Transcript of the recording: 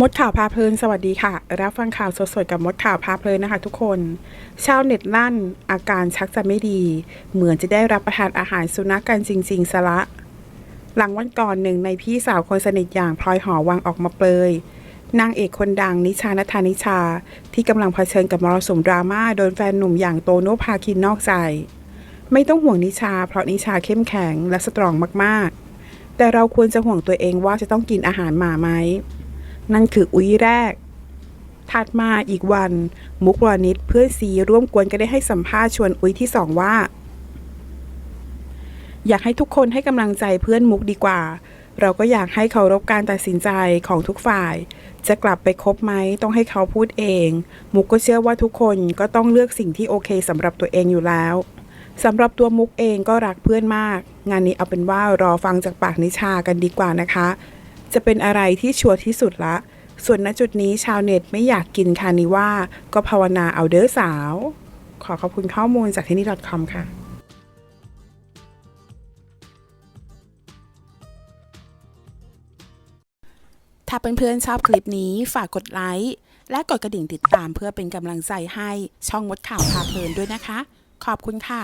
มดข่าวพาเพลินสวัสดีค่ะ รับฟังข่าวสดๆกับมดข่าวพาเพลินนะคะ ทุกคนชาวเน็ตลั่นอาการชักจะไม่ดี เหมือนจะได้รับประทานอาหารสุนัขกกันจริงๆซะละ หลังวันก่อนหนึ่งในพี่สาวคนสนิทอย่างพลอยหอวังออกมาเปลยนางเอกคนดังนิชานัทธานิชา ที่กำลังเผชิญกับมรสุมดราม่าโดนแฟนหนุ่มอย่างโตโน่พาคินนอกใจ ไม่ต้องห่วงนิชา เพราะนิชาเข้มแข็งและสตรองมากๆ แต่เราควรจะห่วงตัวเองว่าจะต้องกินอาหารหมาไหม นั่นคืออุ้ยแรก ถัดมาอีกวัน มุกวานิชเพื่อนซีร่วมกวนก็ได้ให้สัมภาษณ์ชวนอุ้ยที่สองว่า อยากให้ทุกคนให้กำลังใจเพื่อนมุกดีกว่า เราก็อยากให้เคารพการตัดสินใจของทุกฝ่าย จะกลับไปคบไหมต้องให้เขาพูดเอง มุกก็เชื่อว่าทุกคนก็ต้องเลือกสิ่งที่โอเคสำหรับตัวเองอยู่แล้วสำหรับตัวมุกเองก็รักเพื่อนมาก งานนี้เอาเป็นว่ารอฟังจากปากนิชากันดีกว่านะคะ จะเป็นอะไรที่ชัวร์ที่สุดละ ส่วนณจุดนี้ชาวเน็ตไม่อยากกินคานิว่า ก็ภาวนาเอาเด้อสาว ขอขอบคุณข้อมูลจากที่นี่ .com ค่ะถ้าเพื่อนๆชอบคลิปนี้ฝากกดไลค์และกดกระดิ่งติดตามเพื่อเป็นกำลังใจให้ช่องมดข่าวพาเพลินด้วยนะคะ ขอบคุณค่ะ